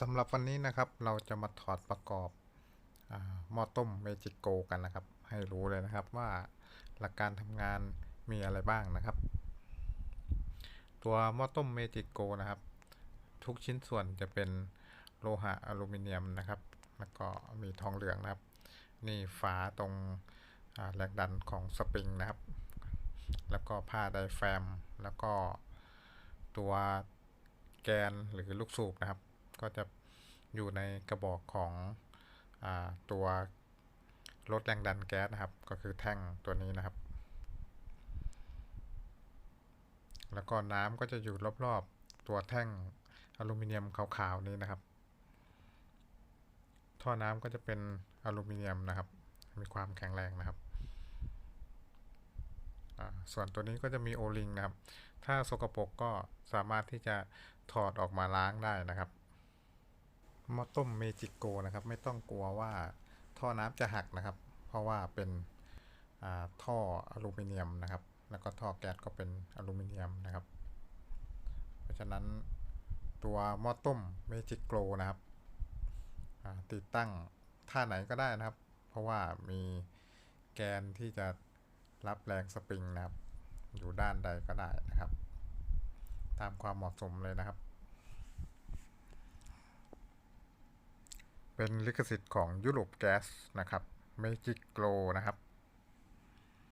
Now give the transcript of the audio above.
สำหรับวันนี้นะครับเราจะมาถอดประกอบอหม้อต้มเมจิโกกันนะครับ ให้รู้เลยนะครับว่าหลักการทำงานมีอะไรบ้างนะครับ ตัวหม้อต้มเมจิโกนะครับ ทุกชิ้นส่วนจะเป็นโลหะอลูมิเนียมนะครับ แล้วก็มีทองเหลืองนะครับ นี่ฝาตรงแรงดันของสปริงนะครับ แล้วก็ผ้าไดแฟม แล้วก็ตัวแกนหรือลูกสูบนะครับ ก็จะอยู่ในกระบอกของอตัวลดแรงดันแก๊สนะครับ ก็คือแท่งตัวนี้นะครับ แล้วก็น้ำก็จะอยู่รอบๆตัวแท่งอลูมิเนียมขาวๆนี้นะครับ ท่อน้ำก็จะเป็นอลูมิเนียมนะครับ มีความแข็งแรงนะครับส่วนตัวนี้ก็จะมีโอลิงนะครับ ถ้าสกปรกก็สามารถที่จะถอดออกมาล้างได้นะครับ หม้อต้มเมจิโกนะครับ ไม่ต้องกลัวว่าท่อน้ำจะหักนะครับ เพราะว่าเป็นท่ออลูมิเนียมนะครับ แล้วก็ท่อแก๊สก็เป็นอลูมิเนียมนะครับ เพราะฉะนั้นตัวหม้อต้มเมจิโกนะครับติดตั้งท่าไหนก็ได้นะครับ เพราะว่ามีแกนที่จะรับแรงสปริงนะครับ อยู่ด้านใดก็ได้นะครับ ตามความเหมาะสมเลยนะครับ เป็นลิขสิทธิ์ของยุโรปแก๊สนะครับเมจิกโกลนะครับ